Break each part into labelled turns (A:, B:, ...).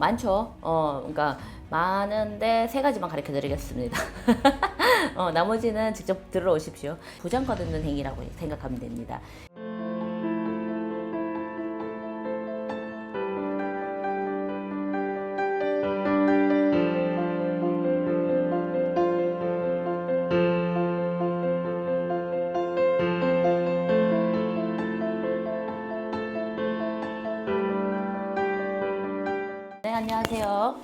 A: 많죠. 어, 그러니까 많은데 세 가지만 가르쳐 드리겠습니다. 어, 나머지는 직접 들어오십시오. 거두는 행위라고 생각하면 됩니다. 안녕하세요.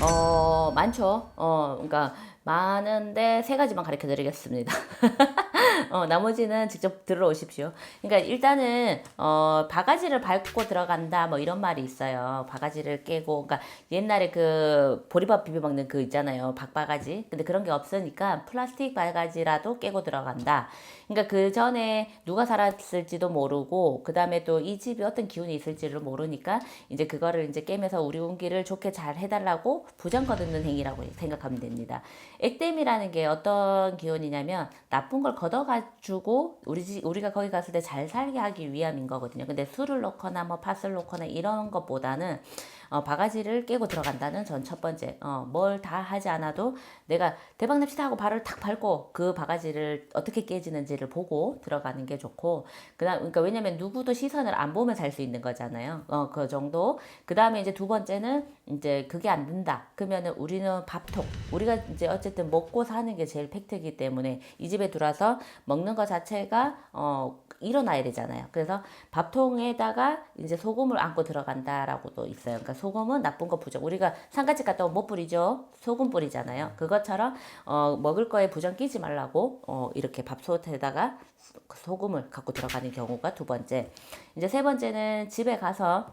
A: 어, 많죠. 어, 그러니까 많은데 세 가지만 가르쳐 드리겠습니다. 어, 나머지는 직접 들어오십시오. 그러니까 일단은 어, 바가지를 밟고 들어간다 뭐 이런 말이 있어요. 바가지를 깨고 그러니까 옛날에 그 보리밥 비벼 먹는 그 있잖아요. 박바가지. 근데 그런 게 없으니까 플라스틱 바가지라도 깨고 들어간다. 그러니까 그 전에 누가 살았을지도 모르고 그다음에 또 이 집이 어떤 기운이 있을지를 모르니까 이제 그거를 이제 깨면서 우리 운기를 좋게 잘 해달라고 부정 거두는 행위라고 생각하면 됩니다. 액땜이라는 게 어떤 기운이냐면 나쁜 걸 걷어 가지고 우리 집 우리가 거기 갔을 때 잘 살게 하기 위함인 거거든요. 근데 술을 놓거나 뭐 팥을 놓거나 이런 것보다는 어, 바가지를 깨고 들어간다는 전 첫 번째 어, 뭘 다 하지 않아도 내가 대박 납시다 하고 발을 탁 밟고 그 바가지를 어떻게 깨지는지를 보고 들어가는 게 좋고 그다음 그러니까 왜냐면 누구도 시선을 안 보면 살 수 있는 거잖아요. 어, 그 정도. 그다음에 이제 두 번째는 이제 그게 안 된다. 그러면은 우리는 밥통. 우리가 이제 어쨌든 먹고 사는 게 제일 팩트이기 때문에 이 집에 들어와서 먹는 것 자체가 어 일어나야 되잖아요. 그래서 밥통에다가 이제 소금을 안고 들어간다라고도 있어요. 그러니까 소금은 나쁜 거 부정. 우리가 상가집 갔다 오면 못 뿌리죠. 소금 뿌리잖아요. 그것처럼 어 먹을 거에 부정 끼지 말라고 어 이렇게 밥솥에다가 소금을 갖고 들어가는 경우가 두 번째. 이제 세 번째는 집에 가서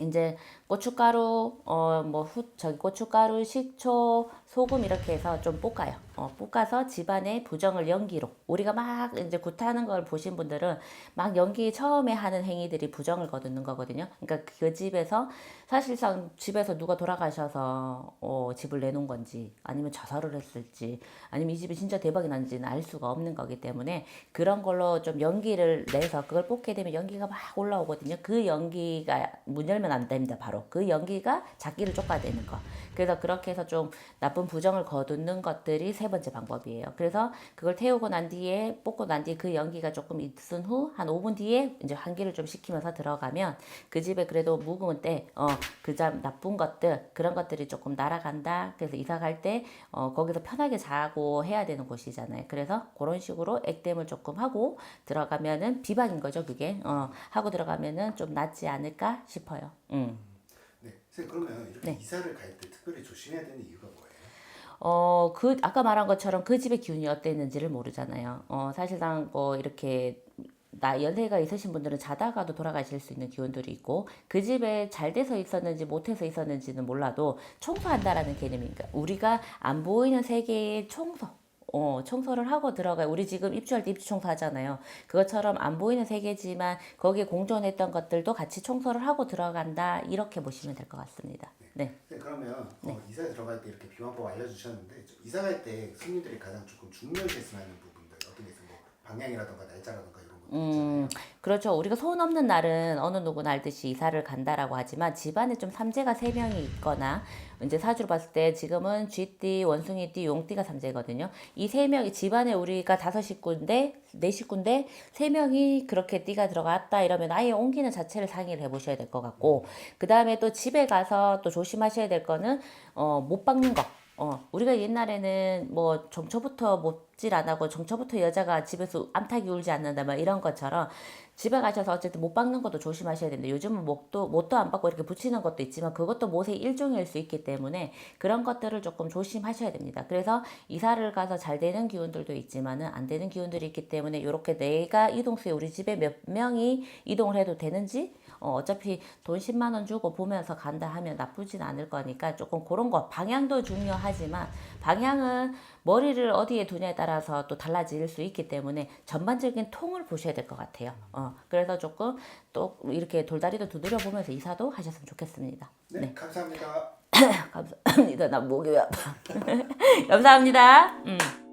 A: 이제 고춧가루 어뭐후 저기 고춧가루 식초 소금 이렇게 해서 좀 볶아요. 어 볶아서 집안의 부정을 연기로 우리가 막 이제 굿하는 걸 보신 분들은 막 연기 처음에 하는 행위들이 부정을 거두는 거거든요. 그러니까 그 집에서 사실상 집에서 누가 돌아가셔서 어 집을 내놓은 건지 아니면 자살을 했을지 아니면 이 집이 진짜 대박이 난지는 알 수가 없는 거기 때문에 그런 걸로 좀 연기를 내서 그걸 뽑게 되면 연기가 막 올라오거든요. 그 연기가 문열 면 안 됩니다. 바로 그 연기가 작기를 쫓아내는 거. 그래서 그렇게 해서 좀 나쁜 부정을 거두는 것들이 세 번째 방법이에요. 그래서 그걸 태우고 난 뒤에 뽑고 난 뒤에 그 연기가 조금 있은 후 한 5분 뒤에 이제 환기를 좀 시키면서 들어가면 그 집에 그래도 묵으면 때어 그점 나쁜 것들 그런 것들이 조금 날아간다. 그래서 이사 갈 때 어 거기서 편하게 자고 해야 되는 곳이잖아요. 그래서 그런 식으로 액땜을 조금 하고 들어가면은 비방인 거죠, 그게. 어 하고 들어가면은 좀 낫지 않을까 싶어요. 음.
B: 네, 선생님 그러면 이렇게
A: 네.
B: 이사를 갈 때 특별히 조심해야 되는 이유가 뭐예요?
A: 어, 그, 아까 말한 것처럼 그 집의 기운이 어땠는지를 모르잖아요. 어, 사실상 뭐 이렇게 나 연세가 있으신 분들은 자다가도 돌아가실 수 있는 기운들이 있고 그 집에 잘 돼서 있었는지 못해서 있었는지는 몰라도 청소한다라는 개념이니까 우리가 안 보이는 세계의 청소 어, 청소를 하고 들어가요. 우리 지금 입주할 때 입주 청소 하잖아요. 그것처럼 안 보이는 세계지만 거기에 공존했던 것들도 같이 청소를 하고 들어간다. 이렇게 보시면 될 것 같습니다. 네.
B: 선생님 그러면
A: 네.
B: 어, 이사에 들어갈 때 이렇게 비방법 알려주셨는데 저 이사 갈 때 손님들이 가장 조금 중요시했으면 하는 부분들 어떤 게 있어요? 뭐 방향이라든가 날짜라든가 이런
A: 음, 그렇죠. 우리가 소원 없는 날은 어느 누구나 알듯이 이사를 간다라고 하지만 집안에 좀 삼재가 세 명이 있거나 이제 사주로 봤을 때 지금은 쥐띠, 원숭이띠, 용띠가 삼재거든요. 이 세 명이 집안에 우리가 다섯 식구인데 네 식구인데 세 명이 그렇게 띠가 들어갔다 이러면 아예 옮기는 자체를 상의를 해보셔야 될 것 같고 그 다음에 또 집에 가서 또 조심하셔야 될 거는 어, 못 박는 거. 어, 우리가 옛날에는 뭐 정처부터 못질 안 하고 정처부터 여자가 집에서 암탉이 울지 않는다 막 이런 것처럼 집에 가셔서 어쨌든 못 박는 것도 조심하셔야 되는데 요즘은 못도 못도 안 박고 이렇게 붙이는 것도 있지만 그것도 못의 일종일 수 있기 때문에 그런 것들을 조금 조심하셔야 됩니다. 그래서 이사를 가서 잘 되는 기운들도 있지만은 안 되는 기운들이 있기 때문에 이렇게 내가 이동수에 우리 집에 몇 명이 이동을 해도 되는지 어, 어차피 돈 10만 원 주고 보면서 간다 하면 나쁘진 않을 거니까 조금 그런 거 방향도 중요하지만 방향은 머리를 어디에 두냐에 따라 서 또 달라질 수 있기 때문에 전반적인 통을 보셔야 될 것 같아요. 어, 그래서 조금 또 이렇게 돌다리도 두드려 보면서 이사도 하셨으면 좋겠습니다.
B: 네, 감사합니다.
A: 감사합니다. 나 목이 왜 아파. 감사합니다. 음.